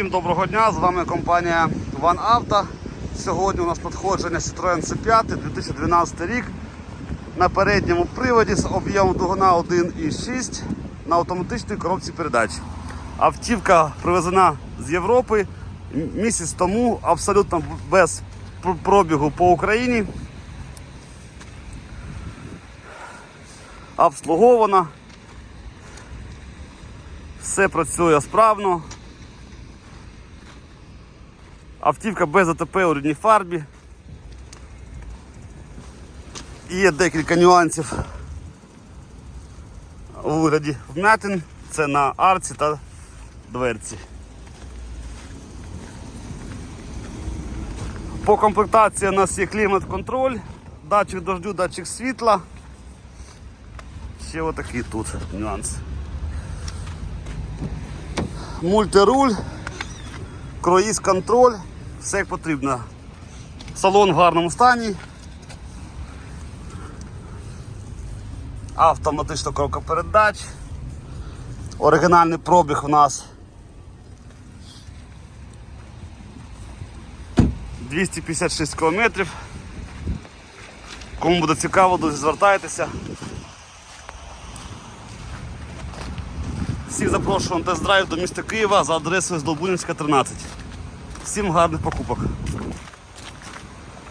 Всім доброго дня! З вами компанія One Auto. Сьогодні у нас надходження Citroen C5 2012 рік на передньому приводі з об'ємом двигуна 1,6 на автоматичній коробці передач. Автівка привезена з Європи місяць тому, абсолютно без пробігу по Україні. Обслугована. Все працює справно. Автівка без АТП у рідній фарбі. Є декілька нюансів у вигляді вмятин. Це на арці та дверці. По комплектації у нас є клімат-контроль, датчик дождю, датчик світла. Ще отакий тут нюанс. Мультируль, круїз контроль, все як потрібно. Салон в гарному стані. Автоматична коробка передач. Оригінальний пробіг у нас 256 кілометрів. Кому буде цікаво, дуже звертайтеся. Всіх запрошую на тест-драйв до міста Києва за адресою Здолбунівська, 13. Всім гарних покупок.